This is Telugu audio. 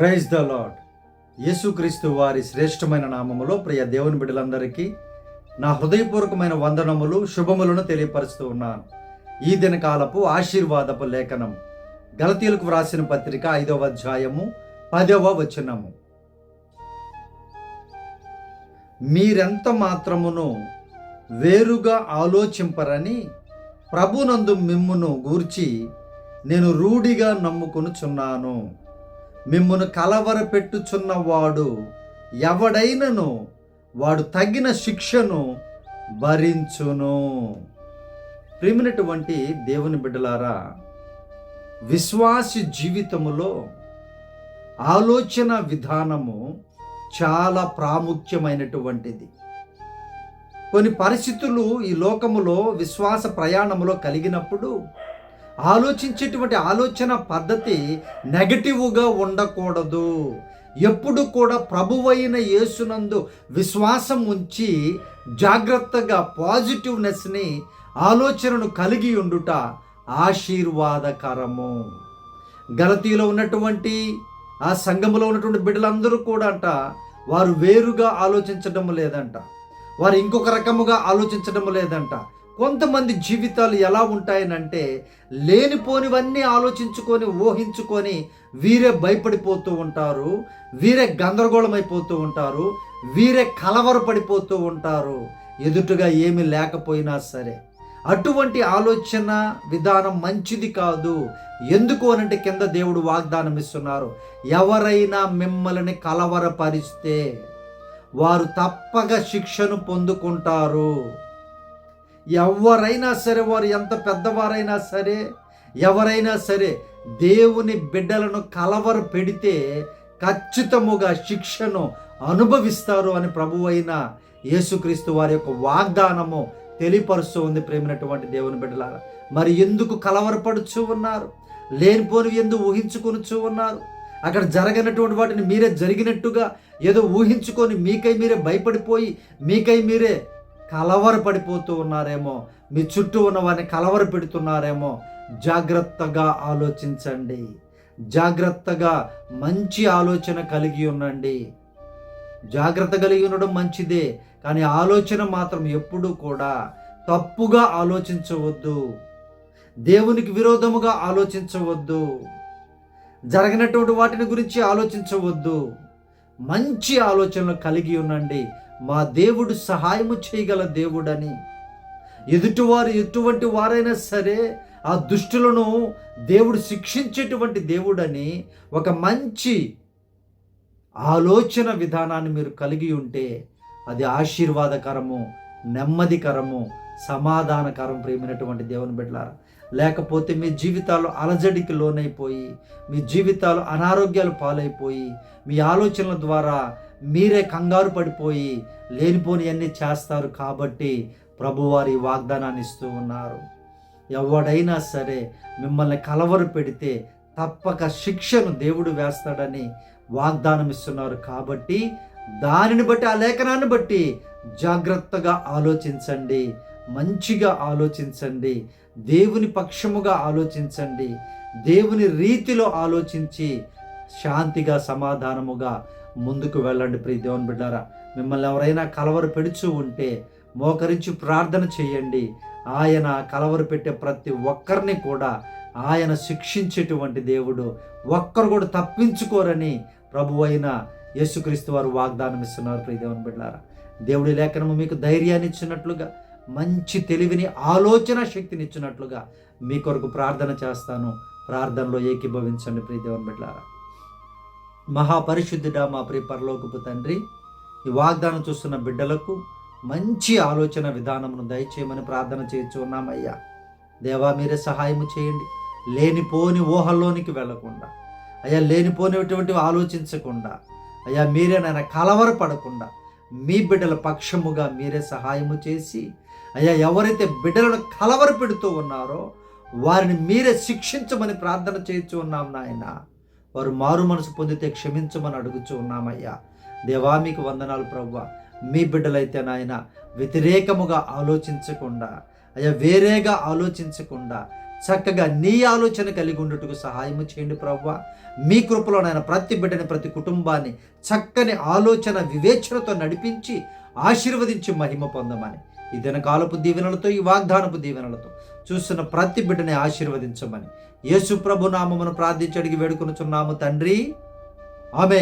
ప్రైజ్ ద లాడ్ యేసుక్రీస్తు వారి శ్రేష్టమైన నామములో ప్రియ దేవుని బిడ్డలందరికీ నా హృదయపూర్వకమైన వందనములు శుభములను తెలియపరుస్తూ ఉన్నాను. ఈ దినకాలపు ఆశీర్వాదపు లేఖనం గలతీలకు వ్రాసిన పత్రిక ఐదవ అధ్యాయము పదవ వచనము. మీరెంత మాత్రమును వేరుగా ఆలోచింపరని ప్రభునందు మిమ్మును గూర్చి నేను రూఢిగా నమ్ముకొనుచున్నాను. మిమ్మును కలవరపెట్టుచున్నవాడు ఎవడైనను వాడు తగిన శిక్షను భరించును. ప్రేమినటువంటి దేవుని బిడ్డలారా విశ్వాసి జీవితములో ఆలోచన విధానము చాలా ప్రాముఖ్యమైనటువంటిది. కొన్ని పరిస్థితులు ఈ లోకములో విశ్వాస ప్రయాణములో కలిగినప్పుడు ఆలోచించేటువంటి ఆలోచన పద్ధతి నెగటివ్గా ఉండకూడదు. ఎప్పుడు కూడా ప్రభువైన యేసునందు విశ్వాసం ఉంచి జాగ్రత్తగా పాజిటివ్నెస్ని ఆలోచనను కలిగి ఉండుట ఆశీర్వాదకరము. గలతీలో ఉన్నటువంటి ఆ సంఘములో ఉన్నటువంటి బిడ్డలందరూ కూడా అంట వారు వేరుగా ఆలోచించడం లేదంట. వారు ఇంకొక రకముగా ఆలోచించడం లేదంట. కొంతమంది జీవితాలు ఎలా ఉంటాయనంటే లేనిపోనివన్నీ ఆలోచించుకొని ఊహించుకొని వీరే భయపడిపోతూ ఉంటారు వీరే గందరగోళమైపోతూ ఉంటారు వీరే కలవరపడిపోతూ ఉంటారు. ఎదుటగా ఏమి లేకపోయినా సరే. అటువంటి ఆలోచన విధానం మంచిది కాదు. ఎందుకు అనంటే కింద దేవుడు వాగ్దానం ఇస్తున్నారు ఎవరైనా మిమ్మల్ని కలవరపరిస్తే వారు తప్పక శిక్షను పొందుకుంటారు. ఎవరైనా సరే వారు ఎంత పెద్దవారైనా సరే ఎవరైనా సరే దేవుని బిడ్డలను కలవర పెడితే ఖచ్చితముగా శిక్షను అనుభవిస్తారు అని ప్రభు అయిన యేసుక్రీస్తు వారి యొక్క వాగ్దానము తెలియపరుస్తూ ఉంది ప్రేమినటువంటి దేవుని బిడ్డలారా. మరి ఎందుకు కలవరపడుచు ఉన్నారు? లేనిపోని ఎందుకు ఊహించుకొనుచు ఉన్నారు? అక్కడ జరగనటువంటి వాటిని మీరే జరిగినట్టుగా ఏదో ఊహించుకొని మీకై మీరే భయపడిపోయి మీకై మీరే కలవరపడిపోతూ ఉన్నారేమో మీ చుట్టూ ఉన్న వారిని కలవర పెడుతున్నారేమో జాగ్రత్తగా ఆలోచించండి. జాగ్రత్తగా మంచి ఆలోచన కలిగి ఉండండి. జాగ్రత్త కలిగి ఉండడం మంచిదే కానీ ఆలోచన మాత్రం ఎప్పుడూ కూడా తప్పుగా ఆలోచించవద్దు. దేవునికి విరోధముగా ఆలోచించవద్దు. జరిగినటువంటి వాటిని గురించి ఆలోచించవద్దు. మంచి ఆలోచనలు కలిగి ఉండండి. మా దేవుడు సహాయము చేయగల దేవుడని. ఎదుటివారు ఎటువంటి వారైనా సరే ఆ దుష్టులను దేవుడు శిక్షించేటువంటి దేవుడని ఒక మంచి ఆలోచన విధానాన్ని మీరు కలిగి ఉంటే అది ఆశీర్వాదకరము నెమ్మదికరము సమాధానకరం ప్రేమైనటువంటి దేవుని బిడ్డలారా. లేకపోతే మీ జీవితాలు అలజడికి లోనైపోయి మీ జీవితాలు అనారోగ్యాలు పాలైపోయి మీ ఆలోచనల ద్వారా మీరే కంగారు పడిపోయి లేనిపోనివన్నీ చేస్తారు కాబట్టి ప్రభువారి వాగ్దానాన్ని ఇస్తూ ఉన్నారు. ఎవడైనా సరే మిమ్మల్ని కలవరు పెడితే తప్పక శిక్షను దేవుడు వేస్తాడని వాగ్దానం ఇస్తున్నారు కాబట్టి దానిని బట్టి ఆ లేఖనాన్ని బట్టి జాగ్రత్తగా ఆలోచించండి. మంచిగా ఆలోచించండి దేవుని పక్షముగా ఆలోచించండి దేవుని రీతిలో ఆలోచించి శాంతిగా సమాధానముగా ముందుకు వెళ్ళండి ప్రియ దేవుని బిడ్డారా. మిమ్మల్ని ఎవరైనా కలవర పెడుచు ఉంటే మోకరించి ప్రార్థన చేయండి. ఆయన కలవర పెట్టే ప్రతి ఒక్కరిని కూడా ఆయన శిక్షించేటువంటి దేవుడు ఒక్కరు కూడా తప్పించుకోరని ప్రభు అయిన యేసుక్రీస్తు వారు వాగ్దానం ఇస్తున్నారు ప్రియ దేవుని బిడ్డారా. దేవుడి లేఖనము మీకు ధైర్యాన్ని ఇచ్చినట్లుగా మంచి తెలివిని ఆలోచన శక్తిని ఇచ్చినట్లుగా మీ కొరకు ప్రార్థన చేస్తాను. ప్రార్థనలో ఏకీభవించండి ప్రియ దేవుని బిడ్డారా మహాపరిశుద్ధుడా మా ప్రియ పరలోకపు తండ్రి ఈ వాగ్దానం చూస్తున్న బిడ్డలకు మంచి ఆలోచన విధానమును దయచేయమని ప్రార్థన చేయొచ్చు ఉన్నామయ్యా. దేవా మీరే సహాయం చేయండి. లేనిపోని ఊహల్లోనికి వెళ్ళకుండా అయ్యా లేనిపోనిటువంటి ఆలోచించకుండా అయ్యా మీరే నాయన కలవరపడకుండా మీ బిడ్డల పక్షముగా మీరే సహాయము చేసి అయ్యా ఎవరైతే బిడ్డలను కలవర పెడుతూ ఉన్నారో వారిని మీరే శిక్షించమని ప్రార్థన చేయొచ్చు ఉన్నాం నాయన. వారు మారు మనసు పొందితే క్షమించమని అడుగుచూ ఉన్నామయ్యా. దేవా మీకు వందనాలు ప్రవ్వ. మీ బిడ్డలైతే నాయన వ్యతిరేకముగా ఆలోచించకుండా అయ్యా వేరేగా ఆలోచించకుండా చక్కగా నీ ఆలోచన కలిగి ఉండటకు సహాయం చేయండి ప్రవ్వ. మీ కృపలోనైనా ప్రతి బిడ్డని ప్రతి కుటుంబాన్ని చక్కని ఆలోచన వివేచనతో నడిపించి ఆశీర్వదించి మహిమ పొందమని. ఈ దినకాలపు దీవెనలతో ఈ వాగ్దానపు దీవెనలతో చూస్తున్న ప్రతి బిడ్డని ఆశీర్వదించమని. యేసు ప్రభు నామమును ప్రార్థించి అడిగి వేడుకొనుచున్నాము తండ్రి. ఆమె